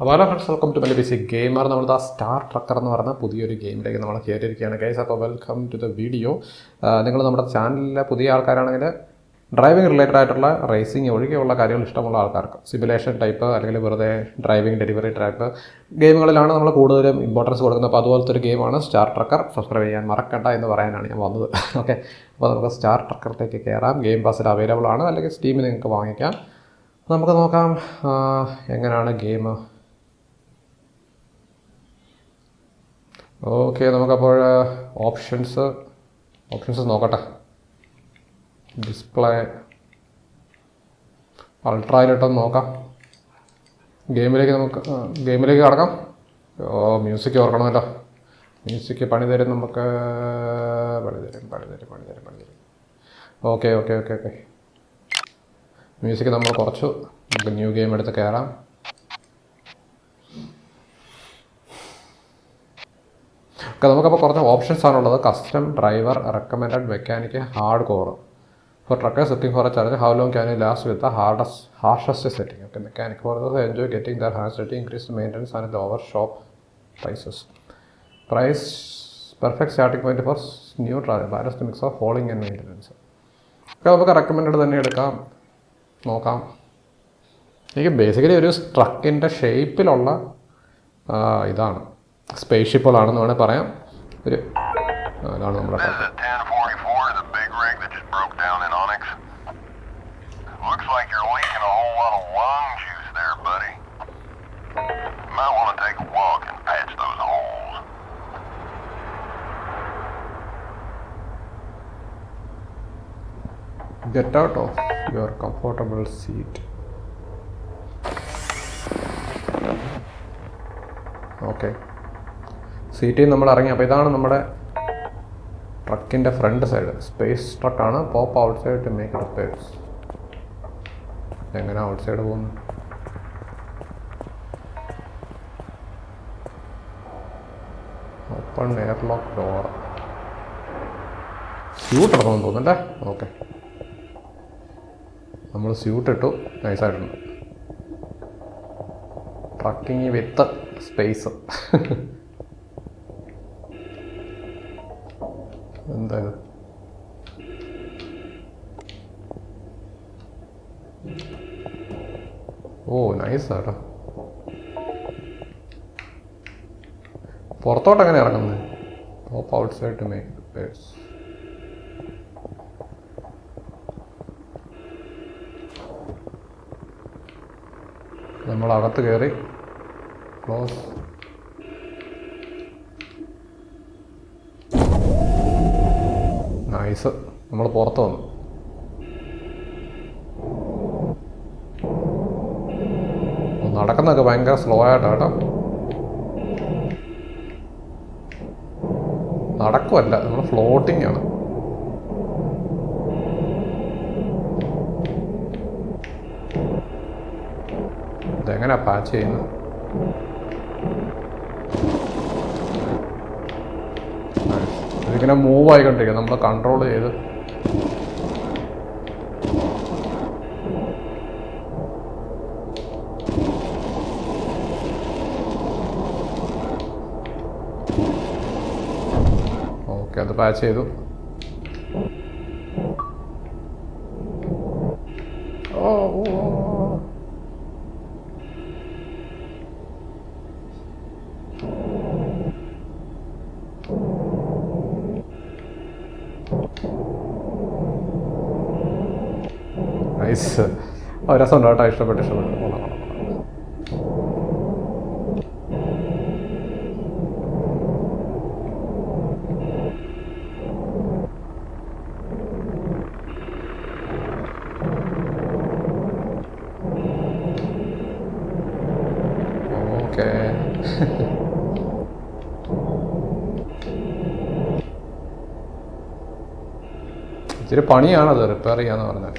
അപ്പോൾ hello friends welcome to my basic gamer നമ്മൾ ആ സ്റ്റാർ ട്രക്കർ എന്ന് പറയുന്ന പുതിയൊരു ഗെയിമിലേക്ക് നമ്മൾ കയറിയിരിക്കുകയാണ്. ഗൈസ് അപ്പോൾ വെൽക്കം ടു ദ വീഡിയോ നിങ്ങൾ നമ്മുടെ ചാനലിലെ പുതിയ ആൾക്കാരാണെങ്കിൽ ഡ്രൈവിംഗ് റിലേറ്റഡ് ആയിട്ടുള്ള റേസിംഗ് ഒഴികെയുള്ള കാര്യങ്ങൾ ഇഷ്ടമുള്ള ആൾക്കാർക്ക് സിമുലേഷൻ ടൈപ്പ് അല്ലെങ്കിൽ വെറുതെ ഡ്രൈവിംഗ് ഡെലിവറി ടൈപ്പ് ഗെയിമുകളിലാണ് നമ്മൾ കൂടുതലും ഇമ്പോർട്ടൻസ് കൊടുക്കുന്നത്. അപ്പോൾ അതുപോലത്തെ ഒരു ഗെയിമാണ് സ്റ്റാർ ട്രക്കർ സബ്സ്ക്രൈബ് ചെയ്യാൻ മറക്കണ്ട എന്ന് പറയാനാണ് ഞാൻ വന്നത്. ഓക്കെ അപ്പോൾ നമുക്ക് സ്റ്റാർ ട്രക്കറിലേക്ക് കയറാം. ഗെയിം പാസിൽ അവൈലബിൾ ആണ്. അല്ലെങ്കിൽ സ്റ്റീമിൽ നിങ്ങൾക്ക് വാങ്ങിക്കാം. നമുക്ക് നോക്കാം എങ്ങനെയാണ് ഗെയിം ഓക്കെ നമുക്കപ്പോൾ ഓപ്ഷൻസ് ഓപ്ഷൻസ് നോക്കട്ടെ. ഡിസ്പ്ലേ അൾട്രായിലിട്ട് നോക്കാം. ഗെയിമിലേക്ക് നമുക്ക് ഗെയിമിലേക്ക് കടക്കാം. ഓ മ്യൂസിക് ഓർക്കണമല്ലോ. മ്യൂസിക് പണി തരും നമുക്ക്. പണി തരും പണി തരും പണി തരും പണി തരും. Okay okay okay okay music നമ്മൾ കുറച്ചു. നമുക്ക് ന്യൂ ഗെയിം എടുത്ത് കയറാം ഓക്കെ നമുക്കപ്പോൾ കുറച്ച് ഓപ്ഷൻസ് ആണുള്ളത് custom driver recommended mechanic hardcore for trucker setting for a charge how long can last with hardest harshest setting okay mechanic for those enjoy getting their hand setting increase maintenance and lower shop prices price perfect starting point for new travel balanced mix of hauling and maintenance ഒക്കെ നമുക്ക് recommended തന്നെ എടുക്കാം. നോക്കാം. എനിക്ക് basically ഒരു ട്രക്കിന്റെ ഷേപ്പിലുള്ള ഇതാണ്. Space ഷിപ്പുകളാണെന്ന് വേണമെങ്കിൽ പറയാം ഒരു ആ, ഇതാണ് നമ്മുടെ This truck is 1044, the big rig that just broke down in Onyx. Looks like you're leaking a whole lot of lung juice there, buddy. സീറ്റിൽ നമ്മൾ ഇറങ്ങി. അപ്പോൾ ഇതാണ് നമ്മുടെ ട്രക്കിന്റെ front side. Space ട്രക്കാണ് pop outside to make repairs എങ്ങനെ out side പോകുന്നു open airlock door. Suit ഇടണമെന്ന് തോന്നുന്നല്ലേ ഓക്കെ. നമ്മൾ സ്യൂട്ട് ഇട്ടു. നൈസായിട്ടുണ്ട്. Trucking with space. എന്താ ഓ നൈസ് കേട്ടോ പുറത്തോട്ട് എങ്ങനെ ഇറങ്ങുന്നത് top outside to make purse നമ്മൾ അകത്ത് കയറി ക്ലോസ് നൈസ് നമ്മൾ പുറത്ത് വന്നു. നടക്കുന്നതൊക്കെ ഭയങ്കര സ്ലോ ആയിട്ടാണ് കേട്ടോ. നടക്കുമല്ല നമ്മൾ ഫ്ലോട്ടിംഗ് ആണ്. ഇതെങ്ങനെയാ പാച്ച് ചെയ്യുന്നത്? ഇതിങ്ങനെ മൂവ് ആയിക്കൊണ്ടിരിക്കുക നമ്മൾ കൺട്രോൾ ചെയ്ത്. ഓക്കെ അത് പാച്ച് ചെയ്തു ഓ ഓ ഓ, ഓ നൈസ് ആ രസമുണ്ട് കേട്ടോ ഇഷ്ടപ്പെട്ട് ഇഷ്ടപ്പെട്ടു. ഇച്ചിരി പണിയാണത് റിപ്പയർ ചെയ്യാന്ന് പറഞ്ഞാൽ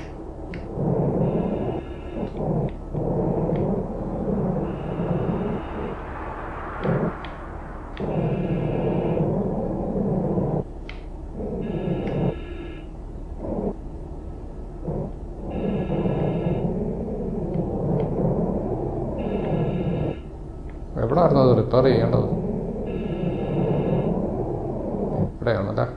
ആയിരുന്നു അത് റിപ്പയർ ചെയ്യേണ്ടത് ഇവിടെയാണല്ലേ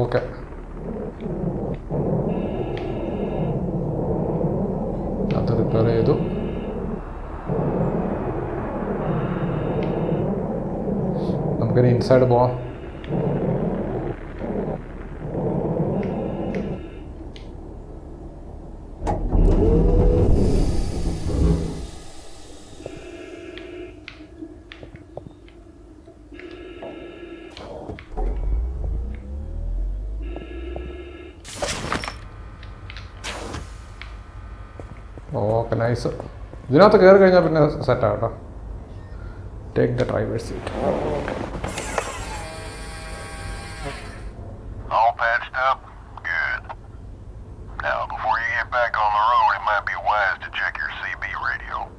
ഓക്കെ അത് റിപ്പയർ ചെയ്തു നമുക്കിനി ഇൻസൈഡ് പോവാം ഓക്കെ നൈസ് ഇതിനകത്ത് കയറി കഴിഞ്ഞാൽ പിന്നെ സെറ്റാണ് കേട്ടോ take the driver's seat Now, before you get back on the road, it might be wise to check your CB radio.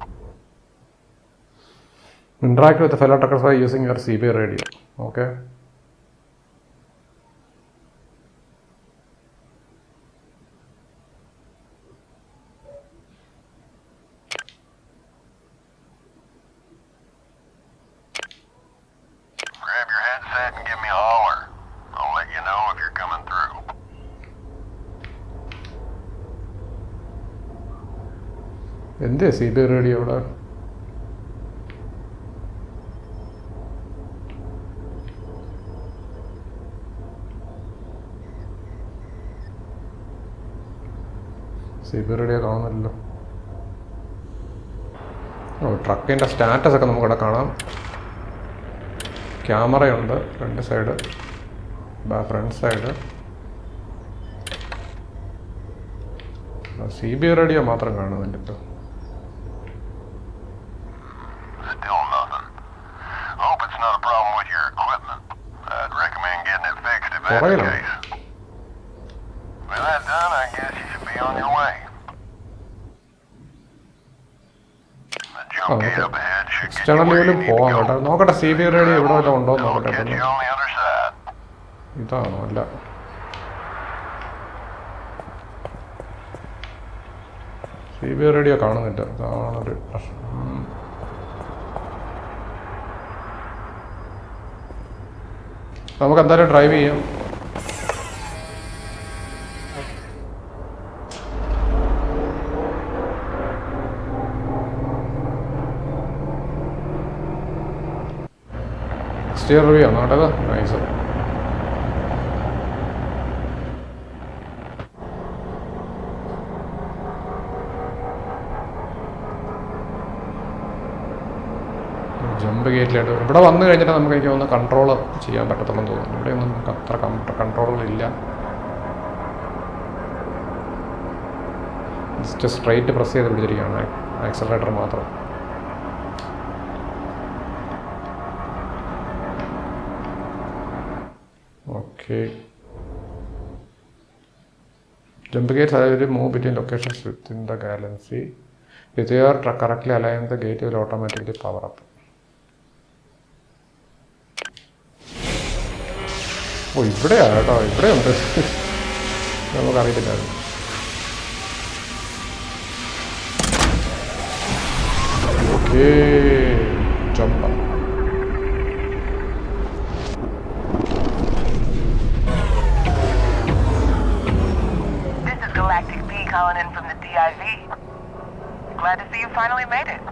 interact with the fellow truckers by using your CB radio. Okay. എന്തേ C B radio അവിടെ? C B radio കാണുന്നില്ലല്ലോ. ഓ ട്രക്കിന്റെ status ഒക്കെ നമുക്കിവിടെ കാണാം. ക്യാമറയുണ്ട് രണ്ട് side. Front side. C B radio മാത്രം കാണുന്നുണ്ട് ഇപ്പോൾ Still nothing. Hope it's not a problem with your equipment. I'd recommend getting it fixed if that's the Bueno. case. With that done, I guess you should be on your way. The jump Oh, gate okay. up ahead should get you external where you ലെവലിൽ need to പോവാം. കേട്ടോ. നോക്കട്ടെ C B radio ഇവിടെ വല്ലതും ഉണ്ടോ നോക്കട്ടെ. ഇതാണോ? അല്ല. സി ബി റേഡിയോ കാണുന്നില്ല. ഇതാണൊരു പ്രശ്നം. നമുക്ക് എന്തായാലും ഡ്രൈവ് ചെയ്യാം. സ്റ്റിയർ റിവ്യൂ ആണോ കേട്ടത് നൈസ് ജമ്പ് ഗേറ്റിലായിട്ട് ഇവിടെ വന്നു കഴിഞ്ഞിട്ട് നമുക്ക് എനിക്ക് ഒന്ന് കൺട്രോൾ ചെയ്യാൻ പറ്റത്തുള്ളൂ തോന്നുന്നു. ഇവിടെ ഒന്നും നമുക്ക് അത്ര കൺട്രോളുകളില്ല ജസ്റ്റ് സ്ട്രൈറ്റ് പ്രസ് ചെയ്ത് പിടിച്ചിരിക്കുകയാണ്. ആക്സലറേറ്റർ മാത്രം. ഓക്കെ. ജമ്പ് ഗേറ്റ്സ് അതായത് move between locations within the galaxy with your correctly align the gate will automatically power up ഓ ഇവിടെയാണ് കേട്ടോ. ഇവിടെയുണ്ട്. നമുക്കറിയില്ല okay. Jump. HIV. Glad to see you finally made it.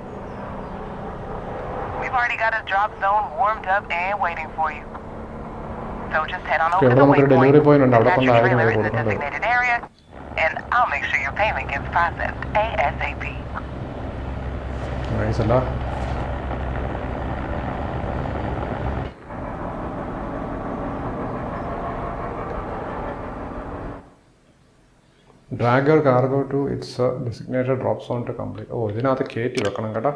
We've already got a drop zone warmed up and waiting for you. So just head on over to the waypoint, point in the designated area, and I'll make sure your payment gets processed ASAP. Nice, Allah. Dragger cargo to its designated drop zone to complete ഓ ഇതിനകത്ത് കയറ്റി വെക്കണം കേട്ടോ.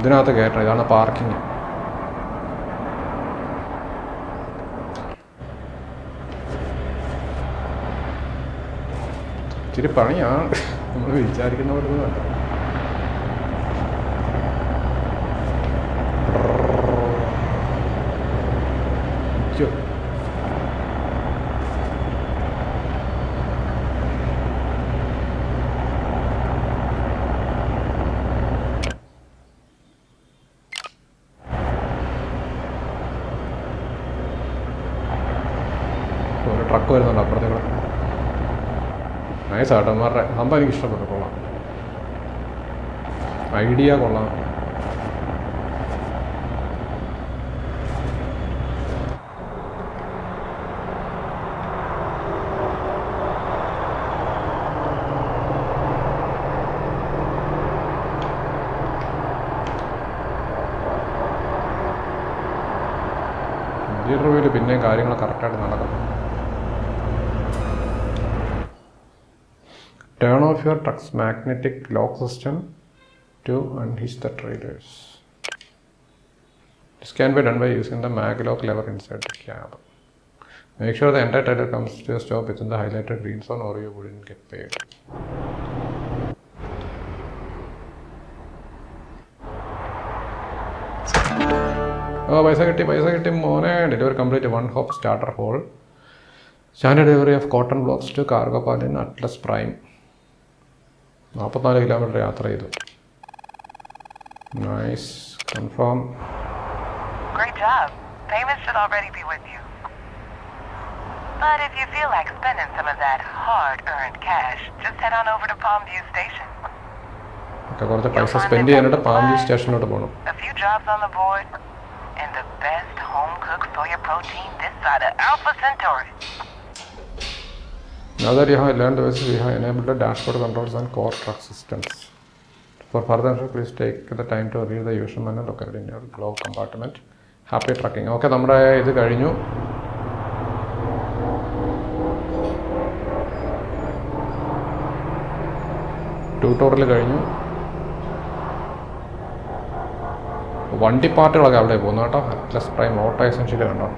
ഇതിനകത്ത് കയറ്റണം ഇതാണ് parking ഇച്ചിരി പണിയാണ്. നമ്മൾ വിചാരിക്കുന്നവർ പോലെ ട്രക്ക് വരുന്നുണ്ട് അപ്പുറത്തേക്കൂടെ. നൈസ് ആട്ടോ മാറുടെ സംഭവം എനിക്ക് ഇഷ്ടപ്പെട്ടു കൊള്ളാം. ഐഡിയ കൊള്ളാം. പിന്നെയും കാര്യങ്ങൾ Turn off your truck's magnetic lock system to unhitch the trailers. This can be done by using the mag lock lever inside the cab. Make sure the entire trailer comes to a stop within the highlighted green zone or you wouldn't get paid. ഓ പൈസ കിട്ടി പൈസ കിട്ടി മോനെ delivery complete one hop starter haul standard delivery of cotton blocks to cargo പാലിൻ Atlas Prime നാൽപ്പത്തിനാല് kilometre യാത്ര ചെയ്തു nice confirm Great job. Payment should already be with you. But if you feel like spending some of that hard-earned cash, just head on over to Palmview Station. ഒക്കെ കുറച്ച് പൈസ spend ചെയ്യാനായിട്ട് പാമ്പി സ്റ്റേഷനിലോട്ട് പോകണം A few jobs on the board, and the best home-cooked soya protein this side of Alpha Centauri. That you have learned basics, we have enabled the dashboard controls and core truck systems. For further info, please take the time to read the user manual located in your glove compartment. Happy trucking okay നമ്മുടെ ഇത് കഴിഞ്ഞു tutorial കഴിഞ്ഞു വണ്ടി പാർട്ടുകളൊക്കെ അവിടെ പോകുന്നു കേട്ടോ Atlas Prime auto essential കണ്ടോ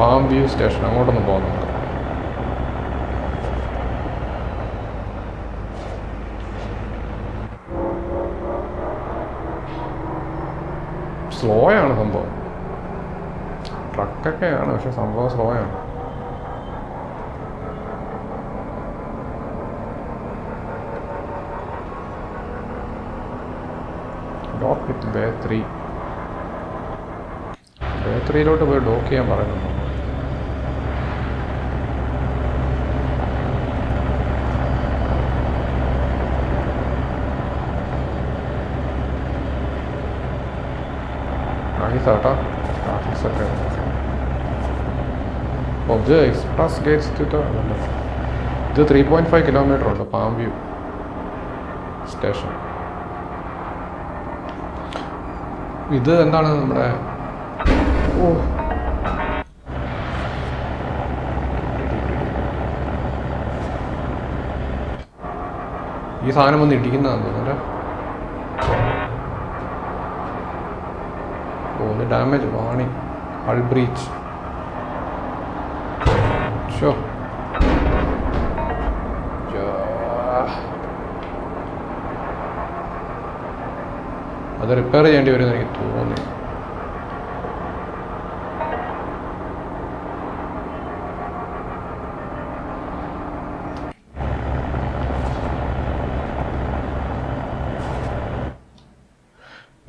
palm view station അങ്ങോട്ടൊന്ന് പോകാം നമുക്ക് സ്ലോ ആണ് സംഭവം. ട്രക്കൊക്കെയാണ് പക്ഷെ സംഭവം സ്ലോ ആണ് dock with bay three. Bay ത്രീയിലോട്ട് പോയി ഡോക്ക് ചെയ്യാൻ പറയുന്നുണ്ട്? നൈസാട്ടോ ട്രാഫിക്സൊക്കെ ഓ ഇത് എക്സ്പ്രസ് ഗേറ്റ്സ് ടു ഇത് ത്രീ പോയിന്റ് ഫൈവ് കിലോമീറ്റർ ഉണ്ട് പാം വ്യൂ സ്റ്റേഷൻ ഇത് എന്താണ് നമ്മുടെ ഓ. ഈ സാധനം ഒന്ന് ഇടിക്കുന്നതാന്ന് തോന്നുന്നു ഇത് ഡാമേജ് വാണി ഹൾ ബ്രീച്ച് ഷോ അത് റിപ്പയർ ചെയ്യേണ്ടി വരുമെന്ന് എനിക്ക് തോന്നി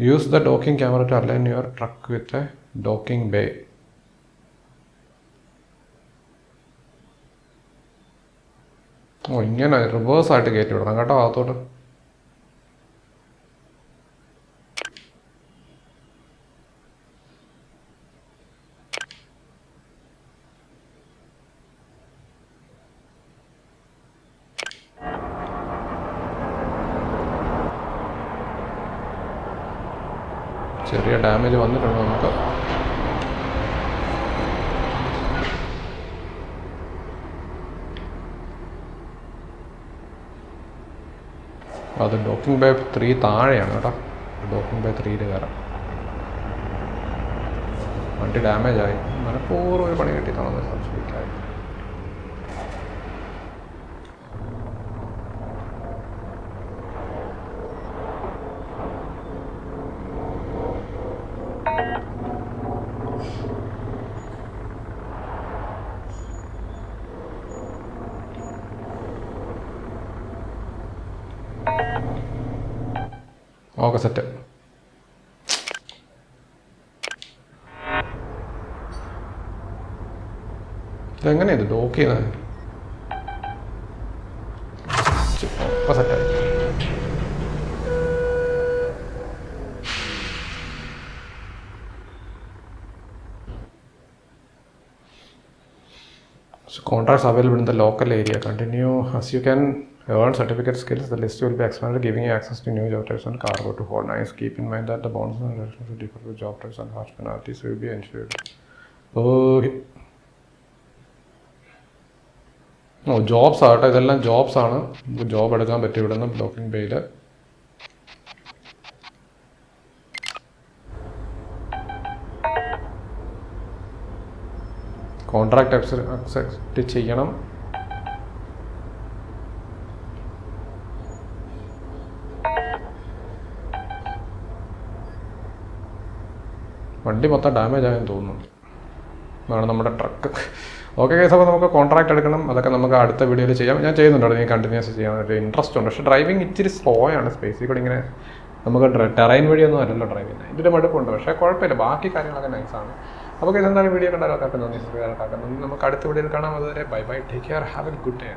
Use the docking camera to align your truck with a docking bay. ഓ ഇങ്ങനെ റിവേഴ്സ് ആയിട്ട് കയറ്റി വിടണം കേട്ടോ അകത്തോട്ട് ചെറിയ ഡാമേജ് വന്നിട്ടുണ്ട് നമുക്ക്. അത് ഡോക്കിംഗ് ബേ ത്രീ താഴെയാണ് കേട്ടോ. ഡോക്കിംഗ് ബേ ത്രീയിൽ കയറാം. വണ്ടി ഡാമേജായി മനഃപൂർവം ഒരു പണി കിട്ടി തന്നെ ഓക്കെ സെറ്റ് ഇതെങ്ങനെയാ ഇത്? ലോക്ക് ചെയ്യുന്നത് So contracts available in the local area. Continue as you can earn certificate skills. The list will be expanded, giving you access to new job types and cargo to hold. Nice. Keep in mind that the bonus and restrictions will differ with job types and harsh penalties will be ensured. Okay. ഓ jobs ആകട്ടെ ഇതെല്ലാം jobs ആണ് job എടുക്കാൻ പറ്റും ഇവിടെ നിന്ന് blocking പേയിൽ contract accept ചെയ്യണം. വണ്ടി മൊത്തം ഡാമേജ് ആയെന്ന് തോന്നുന്നു. അതാണ് നമ്മുടെ ട്രക്ക് ഓക്കെ കേസ് അപ്പോൾ നമുക്ക് കോൺട്രാക്ട് എടുക്കണം. അതൊക്കെ നമുക്ക് അടുത്ത വീഡിയോയിൽ ചെയ്യാം. ഞാൻ ചെയ്യുന്നുണ്ട് നീ കണ്ടിന്യൂസ് ചെയ്യാൻ ഒരു ഇൻട്രസ്റ്റ് ഉണ്ട്. പക്ഷേ ഡ്രൈവിംഗ് ഇച്ചിരി സ്ലോ ആണ്. സ്പേസിൽ കൂടി ഇങ്ങനെ നമുക്ക് ടെറൈൻ വഴിയൊന്നും അല്ലല്ലോ ഡ്രൈവ് ചെയ്യുന്നത് ഇതിന്റെ മടുപ്പുണ്ട് പക്ഷേ കുഴപ്പമില്ല. ബാക്കി കാര്യങ്ങളൊക്കെ നൈസാണ് അപ്പോൾ എന്തായാലും വീഡിയോ കണ്ടാൽ ആൾക്കാർക്ക് നന്ദി subscribe നമുക്ക് അടുത്ത വീഡിയോയിൽ കാണാം. അതുവരെ bye bye. Take care have a good day